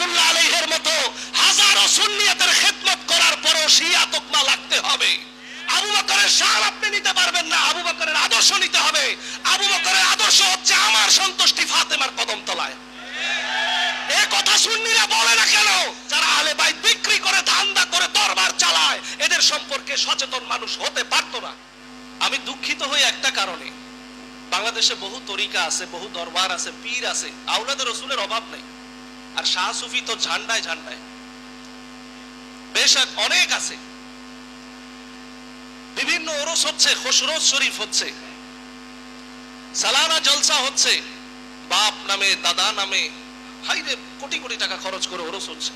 রহমতুল্লাহ আলাইহের মতো হাজারো সুন্নিয়াতের খেদমত করার পরও শিয়া তোকমা লাগতে হবে। আদর্শ নিতে হবে। আবু সুন্নিরা বলে না কেন? যারা আলে বিক্রি করে, ধান্দা করে, দরবার চালায়, এদের সম্পর্কে সচেতন মানুষ হতে পারতো না। আমি দুঃখিত হই একটা কারণে। বাংলাদেশে বহু তরিকা আছে, বহু দরবার আছে, পীর আছে। আউলাদের রসুলের অভাব নেই। আর শাহ সুফি তো ঝান্ডায় ঝান্ডায়। বেশ এক- অনেক আছে। বিভিন্ন ওরস হচ্ছে খসরোজ শরীফ হচ্ছে। সালানা জলসা হচ্ছে। বাপ নামে, দাদা নামে, হাইরে কোটি কোটি টাকা খরচ করে ওরস হচ্ছে।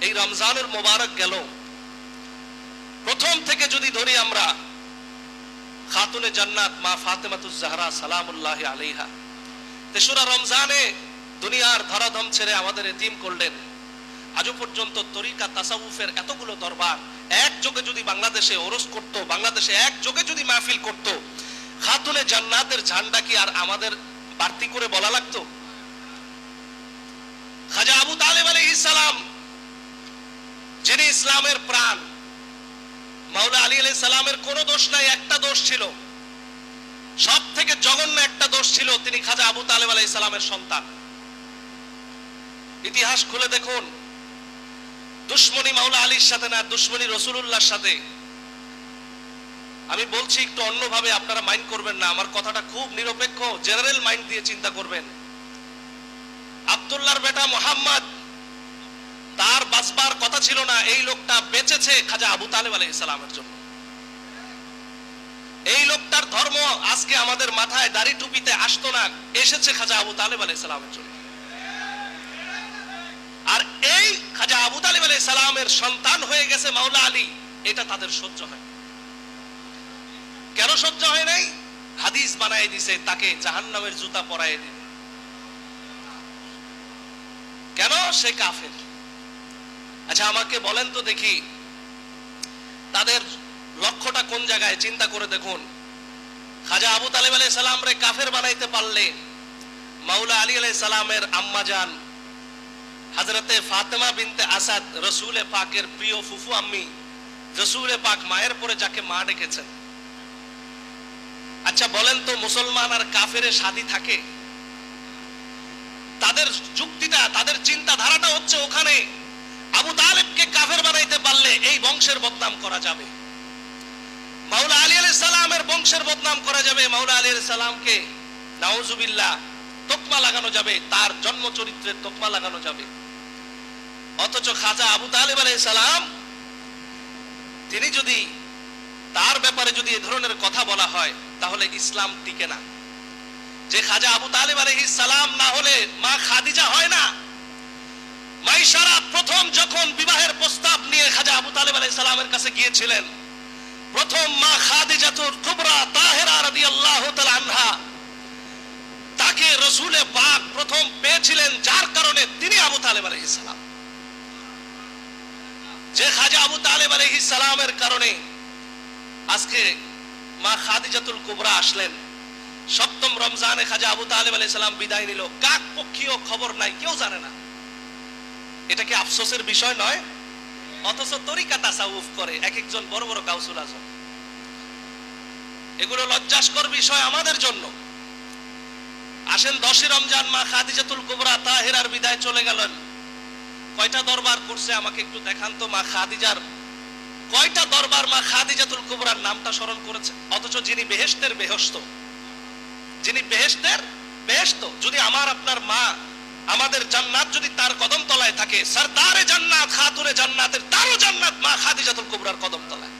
এই রমজানের মোবারক গেল। প্রথম থেকে যদি ধরি আমরা, খাতুনে জান্নাত মা ফাতেমাতুজ জাহরা সালামুল্লাহ আলাইহা। তেসরা রমজানে দুনিয়ার ধরাধম ছেড়ে আমাদের এতিম করলেন। আজও পর্যন্ত তরিকা তাসাউফের এতগুলো দরবার, এক যোগে যদি বাংলাদেশে ওরস করত, বাংলাদেশে এক যোগে যদি মাহফিল করত, খাতুনে জান্নাতের ঝান্ডা কি আর আমাদের বাড়তি করে বলা লাগতো? খাজা আবু তালেব আলাইহিস সালাম, যিনি ইসলামের প্রাণ, মাওলা আলী আলাইহিস সালামের কোনো দোষ নাই, একটা দোষ ছিল। সব থেকে জঘন্য একটা দোষ ছিল তিনি খাজা আবু তালেব আলাইহিস সালামের সন্তান। ইতিহাস খুলে দেখুন। দুশ্মনী মাওলা আলীর সাথে না, দুশ্মনী রসুলুল্লাহর সাথে। আমি বলছি একটু অন্যভাবে, আপনারা মাইন্ড করবেন না, আমার কথাটা খুব নিরপেক্ষ, জেনারেল মাইন্ড দিয়ে চিন্তা করবেন। আব্দুল্লাহর বেটা মোহাম্মদ, তার বাঁচবার কথা ছিল না, এই লোকটা বেঁচেছে খাজা আবু তালেব আলাইহিস সালামের জন্য। এই লোকটার ধর্ম আজকে আমাদের মাথায় দাড়ি টুপিতে আসতো না, এসেছে খাজা আবু তালেব আলাইহিস সালামের জন্য। আর এই খাজা আবু তালিব আলাই সালামের সন্তান হয়ে গেছে মাওলা আলী, এটা তাদের সহ্য হয়। কেন সহ্য হয় নাই? হাদিস বানাই দিছে, তাকে জাহান্নামের জুতা পরাই দিবে কেন? সে কাফের। আচ্ছা আমাকে বলেন তো দেখি, তাদের লক্ষ্যটা কোন জায়গায়? চিন্তা করে দেখুন। খাজা আবু তালেব আলাই সালাম রে কাফের বানাইতে পারলে, মাওলা আলী আলাই সালামের আম্মা যান হজরতে ফাতেমা বিনতে আসাদ রসুলে পাকের প্রিয় ফুফু আম্মি রসুলে পাক মায়ের পরে যাকে মা ডেকেছেন। আচ্ছা বলেন তো মুসলমান আর কাফেরে শাদি থাকে? তাদের যুক্তিটা, তাদের চিন্তাধারাটা হচ্ছে ওখানে। আবু তালেবকে কাফের বানাইতে পারলে এই বংশের বদনাম করা যাবে। মাওলা আলী আলাইহিস সালামের বংশের বদনাম করা যাবে। মাওলা আলী আলাইহিস সালামকে নাউজুবিল্লাহ, তোকমা লাগানো যাবে। তার জন্ম চরিত্রের তোকমা লাগানো যাবে। অথচ খাজা আবু তালেব আলাই সালাম, তিনি যদি তার ব্যাপারে যদি এ ধরনের কথা বলা হয়, তাহলে ইসলাম টিকে না। যে খাজা আবু তালেব আলাইহিস সালাম না হলে মা খাদিজা হয় না। মাইশারা প্রথম যখন বিবাহের প্রস্তাব নিয়ে খাজা আবু তালেব সালামের কাছে গিয়েছিলেন, প্রথম মা খাদিজাতুর কুবরা তাহেরা রাদিয়াল্লাহু তাআলা আনহা, তাকে রসুলে পাক প্রথম পেয়েছিলেন, যার কারণে তিনি আবু তালেব আলাইহিস সালাম। যে খাজা আবু তালেব আলাইহিস সালামের কারণে আজকে মা খাদিজাতুল কুবরা আসলেন, সপ্তম রমজানে খাজা আবু তালেব আলাইহিস সালাম বিদায় নিল। কাক পক্ষীয় খবর নাই, কেউ জানে না। এটা কি আফসোসের বিষয় নয়? অথচ তরিকা তাসাউফ করে এক একজন বড় বড় কাউসুল আজম। এগুলো লজ্জাস্কর বিষয় আমাদের জন্য। আসেন দশই রমজান, মা খাদিজাতুল কুবরা তাহেরার বিদায় চলে গেলেন। কয়টা দরবার করছে আমাকে একটু দেখান তো, মা খাদিজার। কয়টা দরবার মা খাদিজাতুল কুবরার নামটা স্মরণ করেছে? অথচ যিনি বেহেশতের বেহস্ত যিনি বেহেশতের বেহেশত। যদি আমার, আপনার মা আমাদের জান্নাত যদি তার কদম তলায় থাকে, সরদারে জান্নাত, খাতুনে জান্নাতের, তারও জান্নাত মা খাদিজাতুল কুবরার কদম তলায়।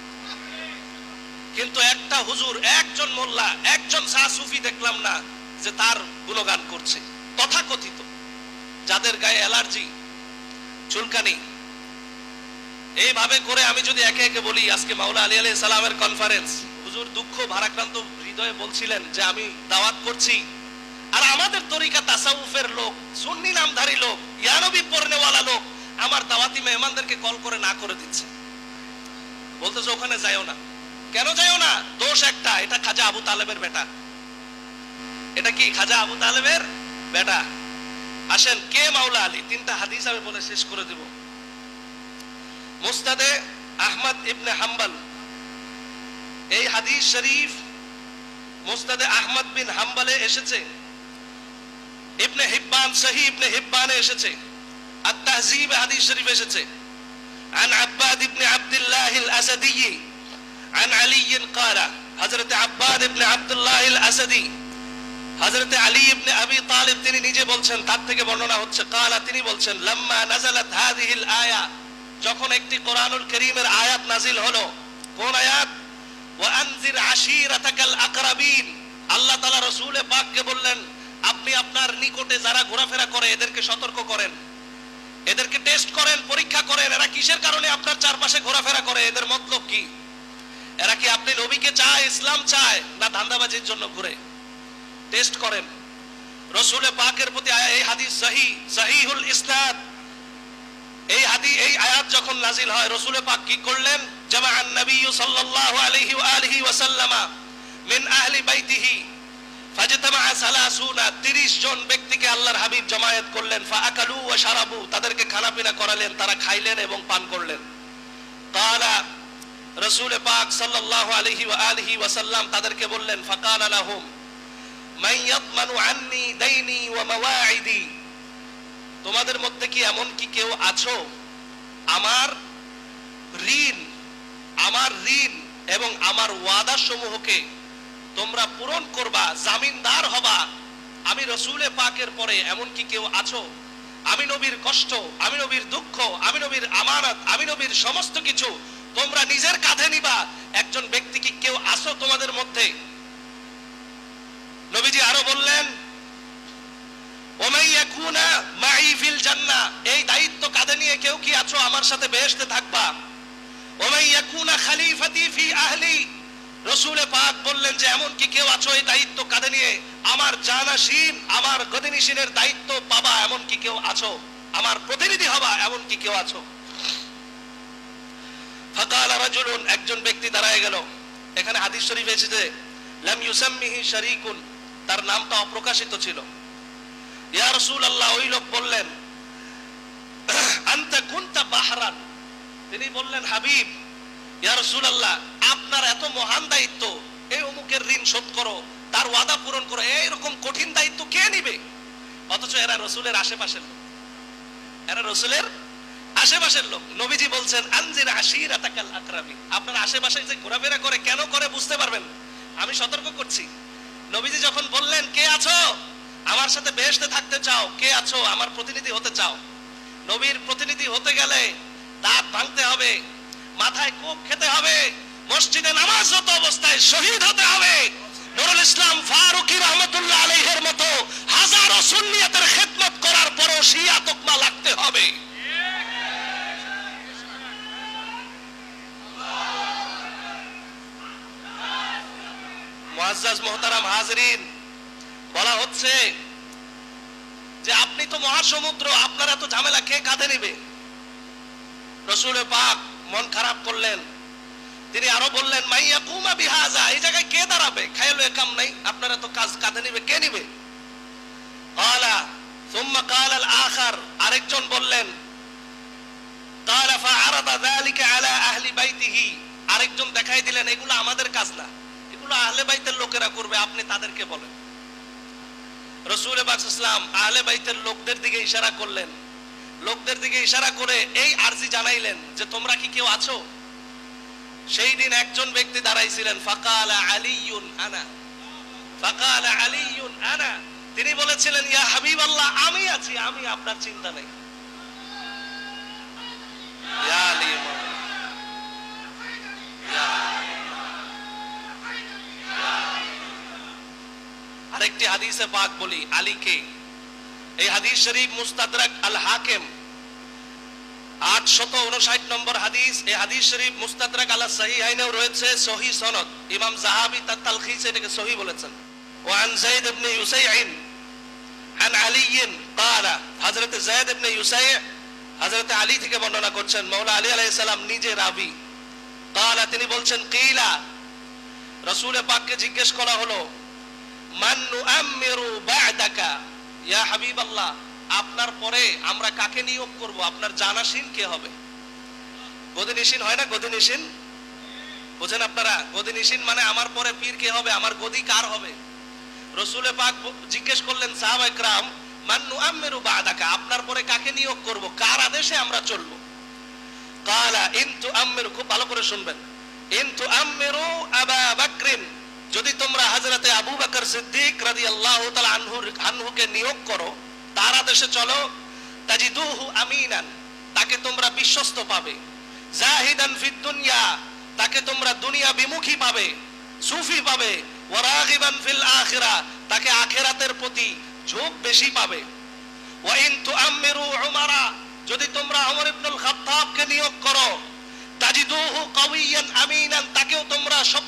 কিন্তু একটা হুজুর, একজন মোল্লা, একজন শাহ সুফি দেখলাম না যে তার গুণগান করছে, তথাকথিত। যাদের গায়ে অ্যালার্জি চুলকানি। এইভাবে করে আমি যদি একে একে বলি, আজকে মাওলা আলী আলাইহিস সালামের কনফারেন্স হুজুর দুঃখ ভারাক্রান্ত হৃদয়ে বলছিলেন যে আমি দাওয়াত করছি। আর আমাদের তরিকা তাসাউফের লোক, সুন্নি নামধারী লোক, ইয়ানবী পড়নেওয়ালা লোক, আমার দাওয়াতি মেহমানদেরকে কল করে না করে দিচ্ছে। বলতেছে, ওখানে যাইও না। কেন যাইও না? দোষ একটা, এটা খাজা আবু তালেবের বেটা। এটা কি খাজা আবু তালেবের বেটা? আসেন কে মাওলা আলী তিনটা হাদিস আমি বলে শেষ করে দেব মুস্তাদে আহমদ ইবনে হাম্বল এই হাদিস শরীফ মুস্তাদে আহমদ বিন হাম্বলে এসেছে ইবনে হিব্বান সহি ইবনে হিব্বানে এসেছে আর তাহজিব হাদিস শরীফ এসেছে عن عباد بن عبد الله الأسدي عن علي قال حضرت عباد بن عبد الله الأسدي হযরত আলী ইবনে আবি তালিব তিনি নিজে বলছেন, তার থেকে বর্ণনা হচ্ছে, কালা তিনি বলছেন, লাম্মা নাজালাত হাযিহিল আয়া। যখন একটি কোরআনুল কারীমের আয়াত নাজিল হলো, কোন আয়াত? ওয়া আনজির আশীরাতাকাল আকরাবিন। আল্লাহ তাআলা রাসূলে পাককে বললেন, আপনি আপনার নিকটে যারা ঘোরাফেরা করে, এদেরকে সতর্ক করেন। এদেরকে টেস্ট করেন, পরীক্ষা করেন, এরা কিসের কারণে আপনার চারপাশে ঘোরাফেরা করে, এদের মতলব কি? এরা কি আপনি নবীকে চায়, ইসলাম চায়, না ধান্দাবাজির জন্য ঘুরে? টেস্ট করেন। রসুলে পাকের প্রতি এই হাদিস সহি সহিহুল ইসনাদ। এই হাদি এই আয়াত যখন নাজিল হয় রসুলে পাক কি করলেন? জামাআন নবী সাল্লাল্লাহু আলাইহি ওয়া আলিহি মিন আহলি বাইতিহি ফাজতামা সালাসুনা। 30 জন ব্যক্তিকে আল্লাহর হাবিব জমায়েত করলেন। ফাআকালু ওয়া শারাবু। তাদেরকে খানাপিনা করালেন, তারা খাইলেন এবং পান করলেন। কালা রসুল পাক সাল্লাল্লাহু আলাইহি ওয়া আলিহি ওয়া সাল্লাম তাদেরকে বললেন ফাকালা লাহুম। মান ইয়াতমানু আন্নি দাইনি ওয়া তোমাদের মধ্যে কি এমন কি কেউ আছো? আমার ঋণ আমার ঋণ এবং আমার ওয়াদা সমূহকে তোমরা পূরণ করবা, জামিনদার হবা। আমি রসুলে পাকের পরে এমন কি কেউ আছো? আমি নবীর কষ্ট, আমি নবীর দুঃখ, আমি নবীর আমানত, আমি নবীর সমস্ত কিছু তোমরা নিজের কাঁধে নিবা। একজন ব্যক্তি কি কেউ আসো তোমাদের মধ্যে? নবীজি আরও বললেন এই দায়িত্ব কাঁধে নিয়ে কেউ কি আছো আমার সাথে বেহেশতে থাকবা? রসুলে পাক বললেন যে, এমন কি কেউ আছো এই দায়িত্ব কাঁধে নিয়ে? আমার আমার দায়িত্ব পাবা, এমন কি কেউ আছো? আমার প্রতিনিধি হবা, এমন কি কেউ আছো? ফাকাল রাজুলুন, একজন ব্যক্তি দাঁড়ায় গেল। এখানে হাদিস শরীফ এসেছে, লাম ইউসাম্মিহি তার নামটা অপ্রকাশিত ছিল। ইয়া রাসূলুল্লাহ, ওই লোক বললেন তিনি বললেন, হাবিব রাসূলুল্লাহ, আপনার এত মহান দায়িত্ব, এই অমুকের ঋণ শোধ করো, তার ওয়াদা পূরণ করো, এইরকম কঠিন দায়িত্ব কে নিবে? অথচ এরা রসুলের আশেপাশের লোক। এরা রসুলের আশেপাশের লোক। নবীজি বলছেন, আনজির আশির আতাকাল আপনার আশেপাশে যে ঘোরাফেরা করে, কেন করে, বুঝতে পারবেন? আমি সতর্ক করছি। নবীজি যখন বললেন, কে আছো? আমার সাথে বেহেশতে থাকতে চাও। কে আছো? আমার প্রতিনিধি হতে চাও। নবীর প্রতিনিধি হতে গেলে দাঁত ভাঙতে হবে, মাথায় কোপ খেতে হবে, মসজিদে নামাজরত অবস্থায় শহীদ হতে হবে। নুরুল ইসলাম ফারুকি রহমতুল্লাহ আলাইহের মতো হাজারো সুন্নিয়তের খেদমত করার পরও শিয়া তোকমা লাগতে হবে। বলা হচ্ছে যে আপনি তো মহাসমুদ্র, আপনার এত ঝামেলা কাঁধে পাক মন খারাপ করলেন। তিনি আরও বললেন, মাইয়া কুমা বিহাজা, এই জায়গায় কে দাঁড়াবে? খাইলো নাই কাজ কাঁধে নিবে, কে নিবে? আলা সুম্মা কাল আল আখার, আরেকজন বললেন কালা ফা আরাদা যালিকা আলা আহলি বাইতিহি। আরেকজন দেখাই দিলেন, এগুলো আমাদের কাজ না। এগুলো আহলে বাইতের লোকেরা করবে, আপনি তাদেরকে বলেন। রসুল ইসলাম আহলে বাইতের লোকদের দিকে ইশারা করলেন। লোকদের দিকে ইশারা করে এই আরজি জানাইলেন যে, তোমরা কি কেউ আছো? সেই দিন একজন ব্যক্তি দাঁড়াইছিলেন, ফাকাল আলিউন আনা। ফাকাল আলিউন আনা। তিনি বলেছিলেন, ইয়া হাবিব আল্লাহ আমি আছি, আমি আপনার চিন্তা নেই। ইয়া। ইয়া আরেকটি হাদিসে পাক বলি আলীকে এই হাদিস শরীফ মুস্তাদরাক আল হাকিম আটশত উনষাট নম্বর হাদিস এই হাদিস শরীফ মুস্তাদরাক আলা সাহিহাইনেও রয়েছে সহি সনদ ইমাম জাহাবি তার তালখিসে এটাকে সহি বলেছেন وعن زيد بن يسيع عن علي قال حضرت زيد بن يسيع حضرت আলী থেকে বর্ণনা করছেন মাওলা আলী আলাইহিস সালাম নিজে রাবি قال তিনি বলছেন কিলা রাসূল পাককে জিজ্ঞেস করা হলো মান নুআম্মিরু বা'দাকা? ইয়া হাবিবাল্লাহ, আপনার পরে আমরা কাকে নিয়োগ করব? আপনার জানাসীন কে হবে? গদিনিসীন হয় না গদিনিসীন বুঝেন আপনারা গদিনিসীন মানে আমার পরে পীর কে হবে? আমার গদি কার হবে? রসুলে পাক জিজ্ঞেস করলেন সাহাবা একরাম মান্নু আম্মেরু বাদাকা? আপনার পরে কাকে নিয়োগ করব? কার আদেশে আমরা চলবো? কালা ইনতু আম্মেরু খুব ভালো করে শুনবেন। ইনতু আম্মেরু আবা বাকরিন যদি তোমরা হযরতে আবু বকর সিদ্দিক রাদিয়াল্লাহু তাআলা আনহুর আনহুকে নিয়োগ করো, তার আদেশে চলো আমিনান, তাকে তোমরা বিশ্বস্ত পাবে। জাহিদান ফিদ দুনিয়া, তাকে তোমরা দুনিয়া বিমুখী পাবে, সুফি পাবে। ওয়ারাগিবান ফিল তাকে আখেরাতের প্রতি ঝোঁক বেশি পাবে। ওয়াইন যদি তোমরা ওমর ইবনুল খাত্তাবকে নিয়োগ করো, তাজিদুহু কাওয়িয়ান আমিনান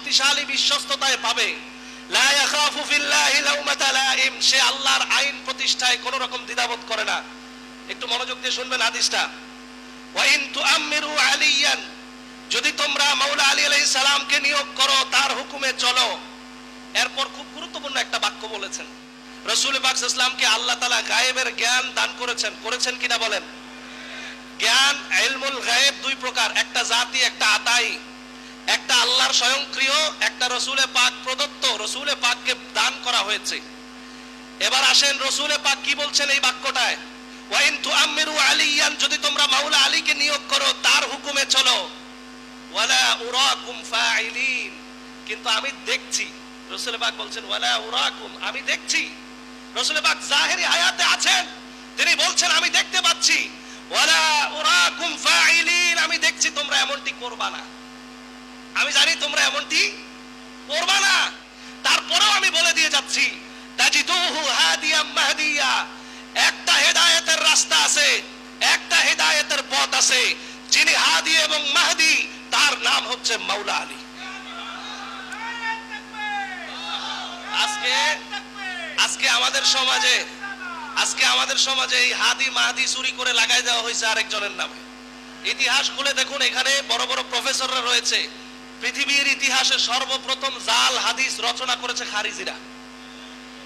শক্তিশালী বিশ্বস্ততায় পাবে। সে আল্লাহর আইন প্রতিষ্ঠায় কোনো রকম দ্বিধাবোধ করে না। একটু মনোযোগ দিয়ে শুনবেন আলিয়ান। যদি তোমরা মাওলা আলী আলাইহিস সালামকে নিয়োগ করো, তার হুকুমে চলো। এরপর খুব গুরুত্বপূর্ণ একটা বাক্য বলেছেন। রসুল ইসলামকে আল্লাহ তালা গায়েবের জ্ঞান দান করেছেন। করেছেন কিনা বলেন? জ্ঞান, ইলমুল গায়েব দুই প্রকার। একটা জাতি, একটা আতাই। একটা আল্লাহর স্বয়ংক্রিয়, একটা রসুলে পাক প্রদত্ত, রসুলে পাককে দান করা হয়েছে। এবার আসেন রসুলে পাক কি বলছেন এই বাক্যটায়? ওয়াইন তুআম্মিরু আলিয়ান, যদি তোমরা মাওলা আলীকে নিয়োগ করো, তার হুকুমে চলো। ওয়ালা উরাকুম ফাইলিন কিন্তু আমি দেখছি, রসুল পাক বলছেন, ওয়ালা উরাকুম, আমি দেখছি। রসুল পাক জাহেরি আয়াতে আছেন, তিনি বলছেন, আমি দেখতে পাচ্ছি। ওয়ালা উরাকুম ফাইলিন আমি দেখছি, তোমরা এমনটি করবা না। আমি জানি তোমরা এমনটি করবা না। তারপরেও আমি বলে দিয়ে যাচ্ছি একটা হেদায়েতের রাস্তা আছে, একটা হেদায়েতের পথ আছে, যিনি হাদি এবং মাহদি, তার নাম হচ্ছে মাওলা আলী। আজকে আজকে আমাদের সমাজে, আজকে আমাদের সমাজে এই হাদি মাহাদি চুরি করে লাগাই দেওয়া হয়েছে আরেকজনের নামে। ইতিহাস খুলে দেখুন, এখানে বড় বড় প্রফেসররা রয়েছে। পৃথিবীর ইতিহাসে সর্বপ্রথম জাল হাদিস রচনা করেছে খারিজিরা।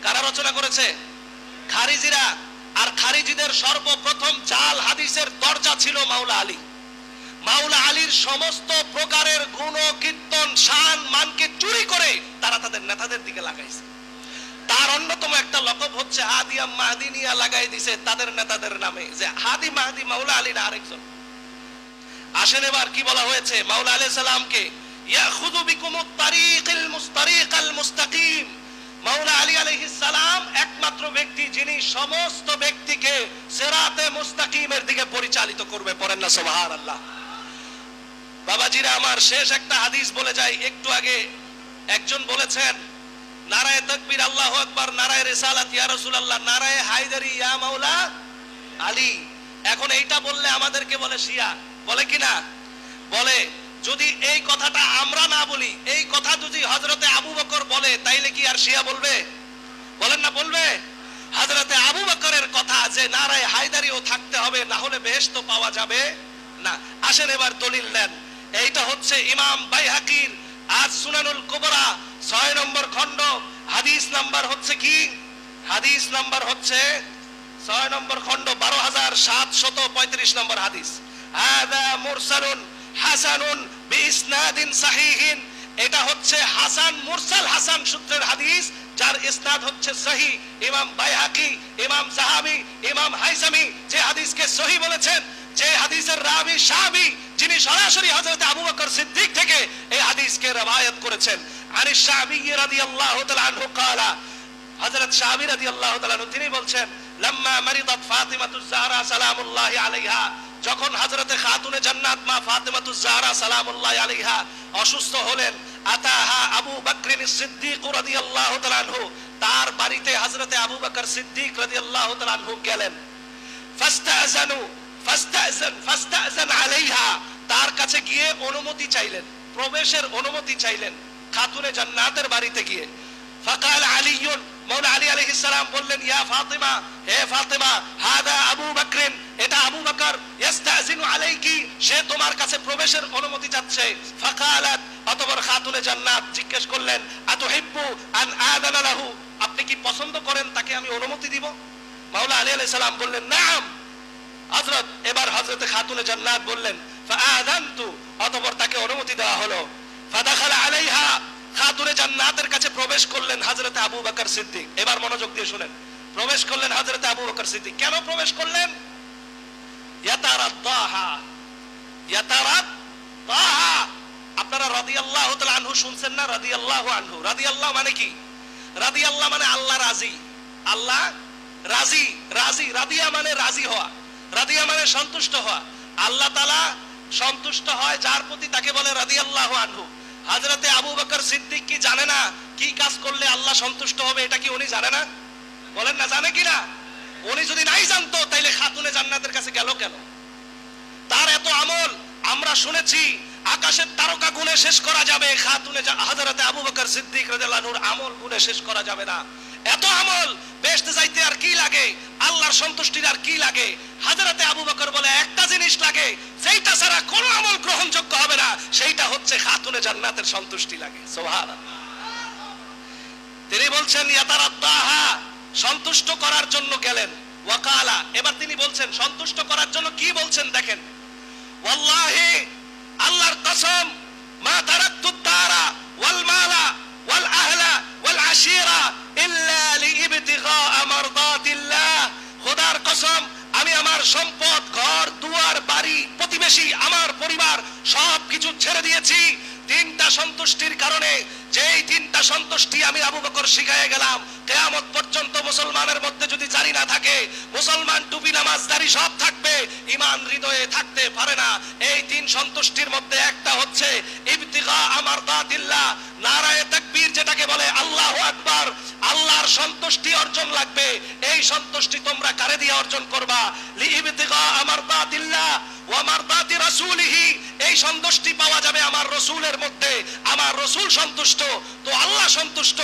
কারা রচনা করেছে? খারিজিরা। আর খারিজিদের সর্বপ্রথম জাল হাদিসের দরজা ছিল মাওলা আলী। মাওলা আলীর সমস্ত প্রকারের গুণ কীর্তন, শান, মানকে চুরি করে তারা তাদের নেতাদের দিকে লাগাইছে। তার অন্যতম একটা লকব হচ্ছে হাদিয়া মাহদিনিয়া লাগাই দিছে তাদের নেতাদের নামে, যে হাদি মাহদি মাওলা আলী না আরেকজন। আসেন এবার কি বলা হয়েছে মাওলা আলাইহিস সালামকে? ইয়াখুযু বিকুমুত তারিকিল মুস্তারিকাল মুস্তাকিম মাওলা আলী আলাইহিস সালাম একমাত্র ব্যক্তি যিনি সমস্ত ব্যক্তিকে সিরাতে মুস্তাকিমের দিকে পরিচালিত করবে, পড়েন না সুবহানাল্লাহ। বাবাজিরা, আমার শেষ একটা হাদিস বলে যাই, একটু আগে একজন বলেছেন, নারায়ে তাকবীর আল্লাহু আকবার, নারায়ে রিসালাত, ইয়া রাসূলুল্লাহ, নারায়ে হায়দারি, ইয়া মাওলা আলী। এখন এইটা বললে আমাদেরকে বলে শিয়া, বলে কি না? বলে যদি এই কথাটা আমরা না বলি, এই কথা যদি হজরতে আবু বকর বলে, তাইলে কি আর শিয়া বলবে? বলেন না, বলবে? হজরতে আবু বকরের কথা যে নারায় হায়দারিও থাকতে হবে, না হলে বেহেশত পাওয়া যাবে না। আসেন এবার দলিল নেন এইটা হচ্ছে ইমাম বাইহাকির, আজ সুনানুল কুবরা, ছয় নম্বর খণ্ড, হাদিস নাম্বার হচ্ছে কি? হাদিস নাম্বার হচ্ছে ছয় নম্বর খণ্ড, বারো হাজার সাতশত পঁয়ত্রিশ নম্বর হাদিস। হাদা মুরসালুন হাসানুন বিইসনাদিন সাহিহিন। এটা হচ্ছে হাসান মুরসাল হাসান সূত্রের হাদিস, যার ইসনাদ হচ্ছে সহি। ইমাম বাইহাকি ইমাম জাহাবি ইমাম হাইসামি যে হাদিসকে সহি বলেছেন, যে হাদিসের রাবি সাহাবি, যিনি সরাসরি হযরত আবু বকর সিদ্দিক থেকে এই হাদিসকে রবায়াত করেছেন। আনিস সাহাবী রাদিয়াল্লাহু তাআলা আনহু ক্বালা হযরত শাহাবী রাদিয়াল্লাহু তাআলা তিনি বলছেন, লাম্মা মারিদাত ফাতিমাতুজ জাহরা সালামুল্লাহি আলাইহা। যখন হযরতে খাতুনে জান্নাত মা ফাতিমাতুজ জাহরা সালামুল্লাহি আলাইহা অসুস্থ হলেন, আতাহা আবু সিদ্দিক রাদিয়াল্লাহু তার বাড়িতে আবু বকর সিদ্দিক রাদিয়াল্লাহু তাআলা আনহু গেলেন। ফাস্তাযানু, ফাস্তাযান ফাস্তাযান আলাইহা, তার কাছে গিয়ে অনুমতি চাইলেন, প্রবেশের অনুমতি চাইলেন খাতুনে জান্নাতের বাড়িতে গিয়ে। ফাকাল আলীউন আলী জিজ্ঞেস করলেন আপনি কি পছন্দ করেন তাকে আমি অনুমতি দিব? মাওলা আলী আলাইহিস সালাম বললেন, নাম। হযরত, এবার হযরতে খাতুনে জান্নাত বললেন অতঃপর তাকে অনুমতি দেওয়া হলো। ফাদাখালা আলাইহা খাতুনে জান্নাতের কাছে প্রবেশ করলেন হযরতে আবু বকর সিদ্দিক। এবার মনোযোগ দিয়ে শুনেন। প্রবেশ করলেন হযরতে আবু বকর সিদ্দিক। কেন প্রবেশ করলেন? আপনারা রাদিয়াল্লাহু তাআলা আনহু শুনছেন না? রাদিয়াল্লাহু আনহু। রাদিয়াল্লাহু মানে কি? রাদিয়াল্লাহ মানে আল্লাহ রাজি। আল্লাহ রাজি। রাজি। রাদিয়া মানে রাজি হওয়া। রাদিয়া মানে সন্তুষ্ট হওয়া। আল্লাহ তাআলা সন্তুষ্ট হয় যার প্রতি তাকে বলে রাদিয়াল্লাহু আনহু। হযরতে আবু বকর সিদ্দিক কি জানে না? কি কাজ করলে আল্লাহ সন্তুষ্ট হবে, এটা কি উনি জানে না? বলেন না, জানে কি না উনি যদি নাই জানতো, তাইলে খাতুনে জান্নাতের কাছে গেল কেন? তার এত আমল, আমরা শুনেছি, আকাশের তারকা গুনে শেষ করা যাবে, খাতুনে হাজারাতে আবু বকর সিদ্দিক আনহুর আমল গুনে শেষ করা যাবে না। আমল। বেহেশতে যাইতে আর কি লাগে? আল্লাহর সন্তুষ্টির আর কি লাগে? হযরতে আবু বকর বলে, একটা জিনিস লাগে সেইটা ছাড়া কোনো আমল গ্রহণযোগ্য হবে না, সেইটা হচ্ছে খাতুনে জান্নাতের সন্তুষ্টি লাগে। সুবহানাল্লাহ। তিনি বলছেন ইয়াতারাদ্দাহা সন্তুষ্ট করার জন্য গেলেন। ওয়াকালা, এবার তিনি বলছেন, সন্তুষ্ট করার জন্য কি বলছেন দেখেন? ওয়াল্লাহি, আল্লাহর কসম, মা তারাকতু দারা ওয়াল মালা আহলা ওয়াল আশিরা ইল্লা লিইবতিগা মারদাতিল্লাহ। খোদার কসম, আমি আমার সম্পদ, ঘর, দুয়ার, বাড়ি, প্রতিবেশী, আমার পরিবার সব কিছু ছেড়ে দিয়েছি। তিনটা সন্তুষ্টির কারণে যেই তিনটা সন্তুষ্টি আমি আবু বকর শিখাইয়ে গেলাম, কেয়ামত পর্যন্ত মুসলমানের মধ্যে যদি জারি না থাকে, মুসলমান টুপি নামাজ দাড়ি সব থাকবে ইমান হৃদয়ে থাকতে পারে না। এই তিন সন্তুষ্টির মধ্যে একটা হচ্ছে ইবতিগা আমার দাতিল্লাহ নারায়ে তাকবীর যেটাকে বলে আল্লাহু আকবার, আল্লাহর সন্তুষ্টি অর্জন লাগবে। এই সন্তুষ্টি তোমরা কারে দিয়ে অর্জন করবা? লি ইবতিগা আমার দাতিল্লাহ ওয়া মারদাতি রাসূলিহি। এই সন্তুষ্টি পাওয়া যাবে আমার রসুলের মধ্যে। আমার রসুল সন্তুষ্ট, তো আল্লাহ সন্তুষ্ট।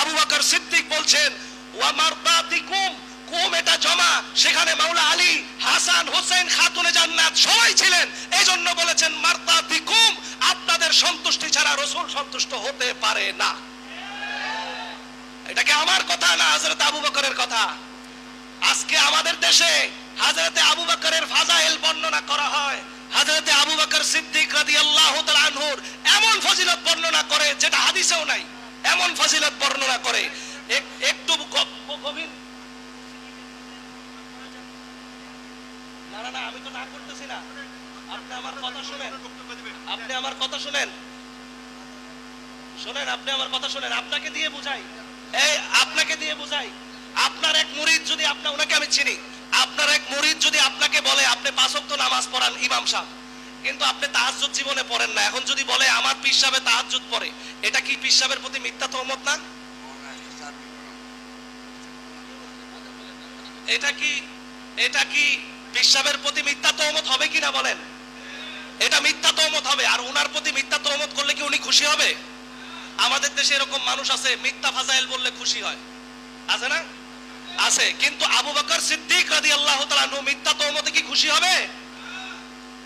আবু বকর সিদ্দিক বলছেন, ওয়া মারদাতিকুম কুম জমা, সেখানে মাওলা আলী হাসান হোসেন খাতুনে জান্নাত সবাই ছিলেন। এই জন্য বলেছেন মারদাতিকুম আপনাদের সন্তুষ্টি ছাড়া রসুল সন্তুষ্ট হতে পারে না। এটা কি আমার কথা না হযরত আবু বকরের কথা? আজকে আমাদের দেশে হাজরতে আবু বকরের ফাজাইল বর্ণনা করা হয়। হাজরতে আবু বকর সিদ্দিক রাদিয়াল্লাহু তাআলা আনহুর এমন ফজিলত বর্ণনা করে, যেটা হাদিসেও নাই, এমন ফজিলত বর্ণনা করে। একটু গভীর না না, আমি তো না করতেছি না আপনি আমার কথা শুনেন। আপনি আমার কথা শুনেন। শোনেন, আপনি আমার কথা শুনেন। আপনাকে দিয়ে বুঝাই। এই, আপনাকে দিয়ে বুঝাই। আপনার এক মুরিদ যদি আপনার ওনাকে আমি চিনি। আপনার এক মুরিদ যদি আপনাকে বলে, আপনি পাঁচ নামাজ পড়ান ইমাম সাহেব। কিন্তু আপনি তাহাজ্জুদ জীবনে পড়েন না। এখন যদি বলে, আমার পীর সাহেব তাহাজ্জুদ পড়ে, এটা কি পীর সাহেবের প্রতি মিথ্যা তহমত না? এটা কি এটা কি পীর প্রতি মিথ্যা তহমত হবে কিনা বলেন? এটা মিথ্যা তহমত হবে। আর ওনার প্রতি মিথ্যা তহমত করলে কি উনি খুশি হবে? আমাদের দেশে এরকম মানুষ আছে, মিথ্যা ফাজাইল বললে খুশি হয়। আছে না? আছে। কিন্তু আবু বকর সিদ্দিক রাদিয়াল্লাহু তাআলা আনহু মিথ্যা তহমতে কি খুশি হবে?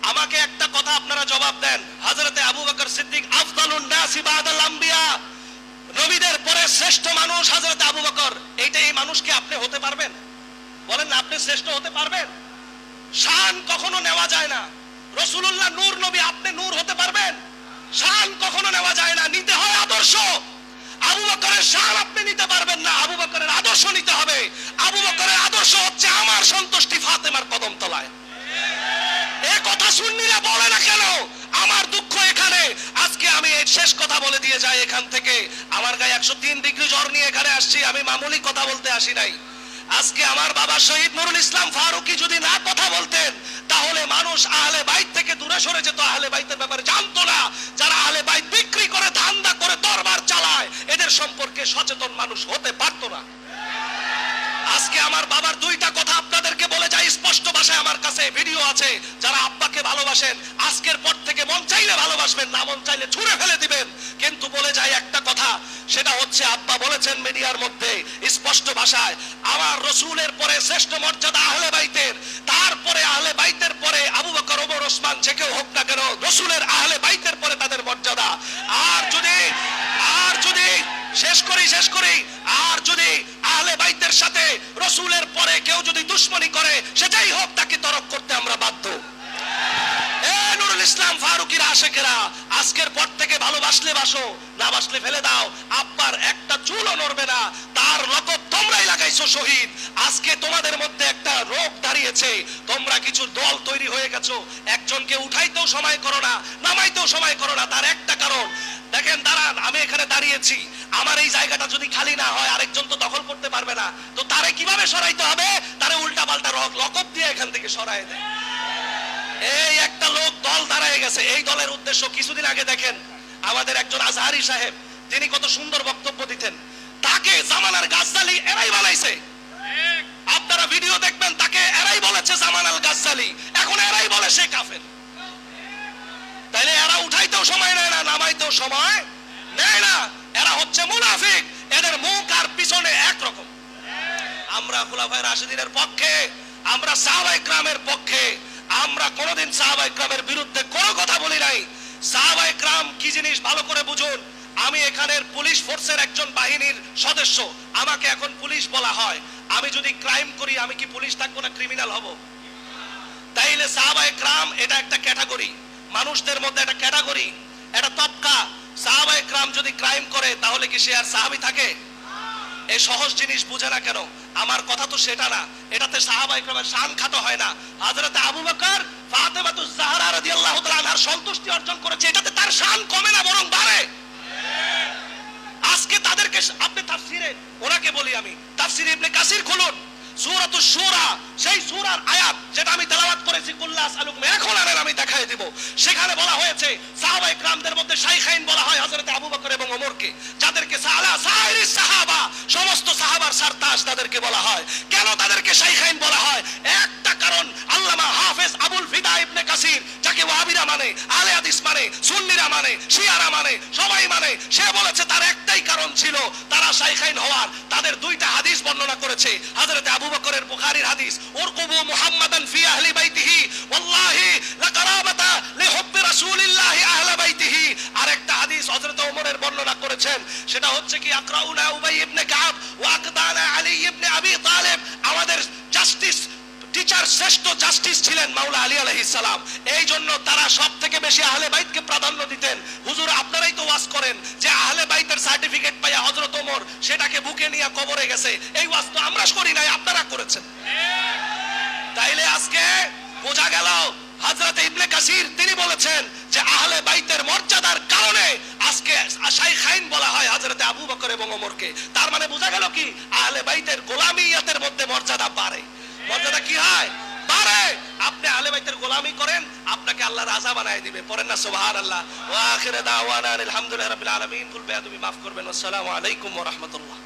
আমাকে একটা কথা আপনারা জবাব দেন। হযরতে আবু বকর সিদ্দিক, আফদালুন নাস বাদাল আম্বিয়া। নবীদের পরে শ্রেষ্ঠ মানুষ হযরতে আবু বকর। এইটা এই মানুষকে আপনি হতে পারবেন? বলেন আপনি শ্রেষ্ঠ হতে পারবেন? শান কখনো নেওয়া যায় না। রসুল্লাহ নূর নবী, আপনি নূর হতে পারবেন? শান কখনো নেওয়া যায় না। নিতে হয় আদর্শ। আবু বকরের শান আপনি নিতে পারবেন না। আবু বকরের আদর্শ নিতে হবে। আবু বকরের আদর্শ হচ্ছে আমার সন্তুষ্টি ফাতেমার কদম তলায়। এ কথা শুননিরা বলে না কেন? আমার দুঃখ এখানে। আজকে আমি শেষ কথা বলে দিয়ে যাই এখান থেকে। আমার গায়ে একশো তিন ডিগ্রি জ্বর নিয়ে এখানে আসছি। আমি মামুলি কথা বলতে আসি নাই। আজকে আমার বাবা শহীদ নুরুল ইসলাম ফারুকি যদি না কথা বলতেন, তাহলে মানুষ আহলে বাইত থেকে দূরে সরে যেত। আহলে বাইতের ব্যাপারে জানতো না। যারা আহলে বাইত বিক্রি করে, ধান্দা করে, দরবার চালায়, এদের সম্পর্কে সচেতন মানুষ হতে পারতো না। আজকে আমার বাবার দুইটা কথা আপনাদেরকে বলে যাই, স্পষ্ট ভাষায় আমার কাছে ভিডিও আছে। যারা আব্বাকে ভালোবাসেন, আজকের পর থেকে মন চাইলে ভালোবাসবেন, না মন চাইলে ছুঁড়ে ফেলে দিবেন। কিন্তু বলে যাই একটা কথা, সেটা হচ্ছে আব্বা বলেছেন মিডিয়ার মধ্যে, স্পষ্ট ভাষায়, আমার রসুলের পরে শ্রেষ্ঠ মর্যাদা আহলে বাইতের, তারপরে আহলে বাইতের পরে আবু বকর, ওমর, ওসমান, যে কেউ হোক না কেন, রসুলের আহলে বাইতের পরে তাদের মর্যাদা। আর যদি আর যদি শেষ করি শেষ করি। আর যদি আহলে বাইতের সাথে রসুলের পরে কেউ যদি দুশ্মনী করে সেটাই হোক, তাকে তরক করতে আমরা বাধ্য। ইসলাম ফারুকির আশেকেরা আজকের পর থেকে ভালোবাসলে বাসো, না বাসলে ফেলে দাও। আব্বার একটা চুলও নড়বে না, তার লকব তোমরাই লাগাইছো শহীদ। আজকে তোমাদের মধ্যে একটা রোগ দাঁড়িয়েছে, তোমরা কিছু দল তৈরি হয়ে গেছো, একজনকে উঠাইতেও সময় করো না, নামাইতেও সময় করো না, তার একটা কারণ দেখেন, দাঁড়ান, আমি এখানে দাঁড়িয়েছি। আমার এই জায়গাটা যদি খালি না হয়, আরেকজন তো দখল করতে পারবে না। তো তারে কীভাবে সরাইতে হবে? তারে উল্টা পাল্টা লকব দিয়ে এখান থেকে সরাই দেয় এই একটা লোক দল দাঁড়ায় গেছে। এই দলের উদ্দেশ্য কিছুদিন আগে দেখেন, আমাদের একজন আজহারি সাহেব, তিনি কত সুন্দর বক্তব্য দিতেন। তাকে জামানার গাছদালি এরাই বানাইছে। আপনারা ভিডিও দেখবেন, তাকে এরাই বলেছে জামানাল গাছদালি এখন এরাই বলে সে কাফের। তাইলে এরা উঠাইতেও সময় নেয় না, নামাইতেও সময় নেয় না। এরা হচ্ছে মুনাফিক, এদের মুখ আর পিছনে একরকম। আমরা খুলাফায় রাশিদিনের পক্ষে, আমরা সাহাবাই গ্রামের পক্ষে, আমরা কোনোদিন সাহাবাই গ্রামের বিরুদ্ধে কোনো কথা বলি নাই। সাহাবাই গ্রাম কি জিনিস ভালো করে বুঝুন? আমি এখানের পুলিশ ফোর্সের একজন বাহিনীর সদস্য, আমাকে এখন পুলিশ বলা হয়। আমি যদি ক্রাইম করি, আমি কি পুলিশ থাকব না ক্রিমিনাল হব? তাইলে সাহাবাই গ্রাম এটা একটা ক্যাটাগরি। মানুষদের মধ্যে একটা ক্যাটাগরি, একটা তবকা। সাহাবাই গ্রাম যদি ক্রাইম করে, তাহলে কি সে আর সাহাবি থাকে? এই সহজ জিনিস বুঝে না কেন? আমার কথা তো সেটা না। এটাতে সাহাবাই ক্রামের শান খাটো হয় না। হযরতে আবু বকর ফাতেমাতুজ জাহরা রাদিয়াল্লাহু তাআলা আনহার সন্তুষ্টি অর্জন করেছে। এটাতে তার শান কমে না, বরং বাড়ে। আজকে তাদেরকে, আপনি তাফসিরে, ওনাকে বলি আমি, তাফসিরে ইবনে কাসির খুলুন। সুরাত সুরা সেই সুরার আয়াত যেটা আমি তেলাওয়াত করেছি কুল্লাস আলুকমে এখন আর আমি দেখাই দিব। সেখানে বলা হয়েছে, সাহাবা ইকরামদের মধ্যে শাইখাইন বলা হয় হযরত আবু বকর এবং ওমরকে, যাদেরকে সালা সাইরি সাহাবা, সমস্ত সাহাবার সারতাস তাদেরকে বলা হয়। কেন তাদেরকে শাইখাইন বলা হয়? একটা কারণ, আল্লামা হাফেজ আবুল ফিদা ইবনে কাসির, যাকে ওয়াহাবিরা মানে আলে আদিস মানে সুন্নিরা মানে শিয়ারা মানে সবাই মানে সে বলেছে তার একটাই কারণ ছিল, তারা শাইখাইন হওয়ার। তাদের দুইটা হাদিস বর্ণনা করেছে, হযরত আবু বকরের বুখারীর হাদিস, উরকুবু মুহাম্মাদান ফি আহলি বাইতিহি, ওয়াল্লাহি লাকারাবাতা লিহুব্বি রাসূলিল্লাহি আহলা বাইতিহি। আরেকটা হাদিস হযরত ওমরের বর্ণনা করেছেন, সেটা হচ্ছে কি, আকরাউনা উবাই ইবনে কাব ওয়া আকদানা আলী টিচার শ্রেষ্ঠ জাস্টিস ছিলেন মাওলা আলী আলাইহিস সালাম। এই জন্য তারা সব থেকে বেশি আহলে বাইতকে প্রাধান্য দিতেন। হুজুর, আপনারাই তো ওয়াজ করেন যে আহলে বাইতের সার্টিফিকেট পাইয়া হযরত ওমর, সেটাকে বুকে নিয়ে কবরে গেছে। এই ওয়াজ তো আমরা করি নাই, আপনারা করেছেন। তাইলে আজকে বোঝা গেল, হযরত ইবনে কাসির, তিনি বলেছেন যে আহলে বাইতের মর্যাদার কারণে আজকে শাইখাইন বলা হয় হযরত আবু বকর এবং ওমরকে। তার মানে বোঝা গেল কি? আহলে বাইতের গোলামিয়াতের মধ্যে মর্যাদা বাড়ে। মর্যাদা কি হয়? বাড়ে আপনি আলে বাইতের গোলামি করেন, আপনাকে আল্লাহ রাজা বানায় দিবে। পড়েন না, সুবহানাল্লাহ। ওয়া আখিরে দাওয়ানা আলহামদুলিল্লাহ রাব্বিল আলামিন। কুল বেয়াদবি মাফ করবেন। আসসালামু আলাইকুম ওয়া রাহমাতুল্লাহ।